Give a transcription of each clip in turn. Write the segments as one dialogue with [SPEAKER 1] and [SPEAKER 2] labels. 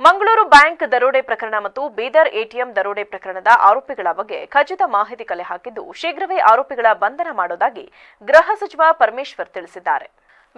[SPEAKER 1] Mangaluru bank ದರೋಡೆ ಪ್ರಕರಣ ಮತ್ತು ಬೀದರ್ ಎಟಿಎಂ ದರೋಡೆ ಪ್ರಕರಣದ ಆರೋಪಿಗಳ ಬಗ್ಗೆ ಖಚಿತ ಮಾಹಿತಿ ಕಲೆ ಹಾಕಿದ್ದು ಶೀಘ್ರವೇ ಆರೋಪಿಗಳ ಬಂಧನ ಮಾಡೋದಾಗಿ ಗೃಹ ಸಚಿವ ಪರಮೇಶ್ವರ್ ತಿಳಿಸಿದ್ದಾರೆ.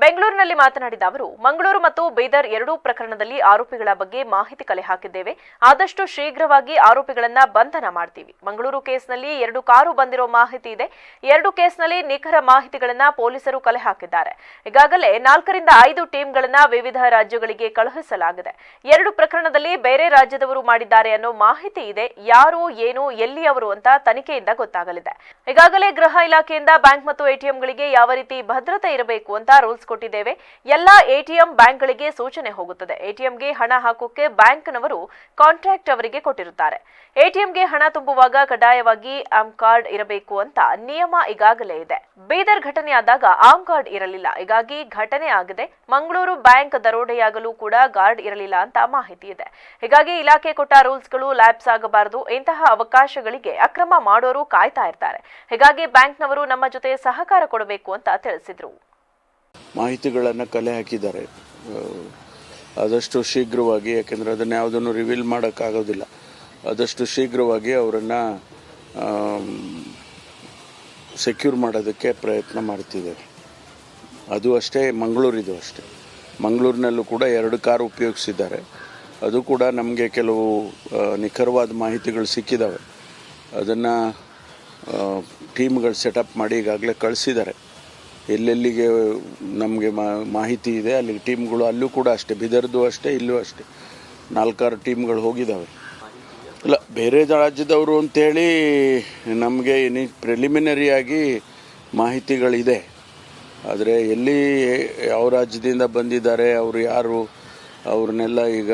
[SPEAKER 1] ಬೆಂಗಳೂರಿನಲ್ಲಿ ಮಾತನಾಡಿದ ಅವರು, ಮಂಗಳೂರು ಮತ್ತು ಬೀದರ್ ಎರಡೂ ಪ್ರಕರಣದಲ್ಲಿ ಆರೋಪಿಗಳ ಬಗ್ಗೆ ಮಾಹಿತಿ ಕಲೆ ಹಾಕಿದ್ದೇವೆ. ಆದಷ್ಟು ಶೀಘ್ರವಾಗಿ ಆರೋಪಿಗಳನ್ನ ಬಂಧನ ಮಾಡ್ತೀವಿ. ಮಂಗಳೂರು ಕೇಸ್ನಲ್ಲಿ ಎರಡು ಕಾರು ಬಂದಿರೋ ಮಾಹಿತಿ ಇದೆ. ಎರಡು ಕೇಸ್ನಲ್ಲಿ ನಿಖರ ಮಾಹಿತಿಗಳನ್ನ ಪೊಲೀಸರು ಕಲೆ ಹಾಕಿದ್ದಾರೆ. ಈಗಾಗಲೇ ನಾಲ್ಕರಿಂದ ಐದು ಟೀಮ್ಗಳನ್ನ ವಿವಿಧ ರಾಜ್ಯಗಳಿಗೆ ಕಳುಹಿಸಲಾಗಿದೆ. ಎರಡು ಪ್ರಕರಣದಲ್ಲಿ ಬೇರೆ ರಾಜ್ಯದವರು ಮಾಡಿದ್ದಾರೆ ಅನ್ನೋ ಮಾಹಿತಿ ಇದೆ. ಯಾರು, ಏನು ಎಲ್ಲಿ ಅವರು ಅಂತ ತನಿಖೆಯಿಂದ ಗೊತ್ತಾಗಲಿದೆ. ಈಗಾಗಲೇ ಗೃಹ ಇಲಾಖೆಯಿಂದ ಬ್ಯಾಂಕ್ ಮತ್ತು ಎಟಿಎಂಗಳಿಗೆ ಯಾವ ರೀತಿ ಭದ್ರತೆ ಇರಬೇಕು ಅಂತ ರೂಲ್ಸ್ ಕೊಟ್ಟಿದ್ದೇವೆ. ಎಲ್ಲಾ ಎಟಿಎಂ ಬ್ಯಾಂಕ್ಗಳಿಗೆ ಸೂಚನೆ ಹೋಗುತ್ತದೆ. ಎಟಿಎಂಗೆ ಹಣ ಹಾಕೋಕೆ ಬ್ಯಾಂಕ್ನವರು ಕಾಂಟ್ರಾಕ್ಟ್ ಅವರಿಗೆ ಕೊಟ್ಟಿರುತ್ತಾರೆ. ಎಟಿಎಂಗೆ ಹಣ ತುಂಬುವಾಗ ಕಡ್ಡಾಯವಾಗಿ ಆಮ್ ಕಾರ್ಡ್ ಇರಬೇಕು ಅಂತ ನಿಯಮ ಈಗಾಗಲೇ ಇದೆ. ಬೀದರ್ ಘಟನೆಯಾದಾಗ ಆಮ್ ಕಾರ್ಡ್ ಇರಲಿಲ್ಲ. ಹೀಗಾಗಿ ಘಟನೆ ಆಗಿದೆ. ಮಂಗಳೂರು ಬ್ಯಾಂಕ್ ದರೋಡೆಯಾಗಲು ಕೂಡ ಗಾರ್ಡ್ ಇರಲಿಲ್ಲ ಅಂತ ಮಾಹಿತಿ ಇದೆ. ಹೀಗಾಗಿ ಇಲಾಖೆ ಕೊಟ್ಟ ರೂಲ್ಸ್ಗಳು ಲ್ಯಾಬ್ಸ್ ಆಗಬಾರದು. ಇಂತಹ ಅವಕಾಶಗಳಿಗೆ ಅಕ್ರಮ ಮಾಡೋರು ಕಾಯ್ತಾ ಇರ್ತಾರೆ. ಹೀಗಾಗಿ ಬ್ಯಾಂಕ್ನವರು ನಮ್ಮ ಜೊತೆ ಸಹಕಾರ ಕೊಡಬೇಕು ಅಂತ ತಿಳಿಸಿದ್ರು.
[SPEAKER 2] ಮಾಹಿತಿಗಳನ್ನು ಕಲೆ ಹಾಕಿದ್ದಾರೆ. ಆದಷ್ಟು ಶೀಘ್ರವಾಗಿ, ಯಾಕೆಂದರೆ ಅದನ್ನು ಯಾವುದನ್ನು ರಿವೀಲ್ ಮಾಡೋಕ್ಕಾಗೋದಿಲ್ಲ. ಆದಷ್ಟು ಶೀಘ್ರವಾಗಿ ಅವರನ್ನು ಸೆಕ್ಯೂರ್ ಮಾಡೋದಕ್ಕೆ ಪ್ರಯತ್ನ ಮಾಡ್ತಿದ್ದೇವೆ ಅದು ಅಷ್ಟೇ, ಮಂಗಳೂರಿದು ಅಷ್ಟೇ. ಮಂಗಳೂರಿನಲ್ಲೂ ಕೂಡ ಎರಡು ಕಾರ್ ಉಪಯೋಗಿಸಿದ್ದಾರೆ. ಅದು ಕೂಡ ನಮಗೆ ಕೆಲವು ನಿಖರವಾದ ಮಾಹಿತಿಗಳು ಸಿಕ್ಕಿದ್ದಾವೆ ಅದನ್ನು ಟೀಮ್ಗಳು ಸೆಟಪ್ ಮಾಡಿ ಈಗಾಗಲೇ ಕಳಿಸಿದ್ದಾರೆ. ಎಲ್ಲೆಲ್ಲಿಗೆ ನಮಗೆ ಮಾಹಿತಿ ಇದೆ, ಅಲ್ಲಿ ಟೀಮ್ಗಳು ಅಲ್ಲೂ ಕೂಡ ಅಷ್ಟೇ, ಬಿದರ್ದು ಅಷ್ಟೇ, ಇಲ್ಲೂ ಅಷ್ಟೇ. ನಾಲ್ಕಾರು ಟೀಮ್ಗಳು ಹೋಗಿದ್ದಾವೆ ಇಲ್ಲ, ಬೇರೆ ರಾಜ್ಯದವರು ಅಂತೇಳಿ ನಮಗೆ ಇನಿ ಪ್ರಿಲಿಮಿನರಿಯಾಗಿ ಮಾಹಿತಿಗಳಿದೆ. ಆದರೆ ಎಲ್ಲಿ ಯಾವ ರಾಜ್ಯದಿಂದ ಬಂದಿದ್ದಾರೆ, ಅವರು ಯಾರು, ಅವ್ರನ್ನೆಲ್ಲ ಈಗ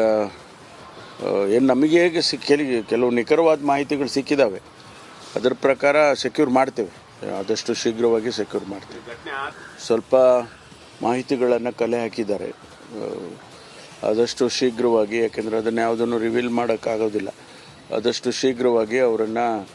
[SPEAKER 2] ಏನು ನಮಗೆ ಹೇಗೆ ಸಿಕ್ಕಿ ಕೆಲವು ನಿಖರವಾದ ಮಾಹಿತಿಗಳು ಸಿಕ್ಕಿದ್ದಾವೆ ಅದರ ಪ್ರಕಾರ ಸೆಕ್ಯೂರ್ ಮಾಡ್ತೇವೆ. ಆದಷ್ಟು ಶೀಘ್ರವಾಗಿ ಸೆಕ್ಯೂರ್ ಮಾಡ್ತೀವಿ. ಸ್ವಲ್ಪ ಮಾಹಿತಿಗಳನ್ನು ಕಲೆ ಹಾಕಿದ್ದಾರೆ. ಆದಷ್ಟು ಶೀಘ್ರವಾಗಿ ಯಾಕೆಂದರೆ ಅದನ್ನು ಯಾವುದನ್ನು ರಿವೀಲ್ ಮಾಡೋಕ್ಕಾಗೋದಿಲ್ಲ. ಆದಷ್ಟು ಶೀಘ್ರವಾಗಿ ಅವರನ್ನು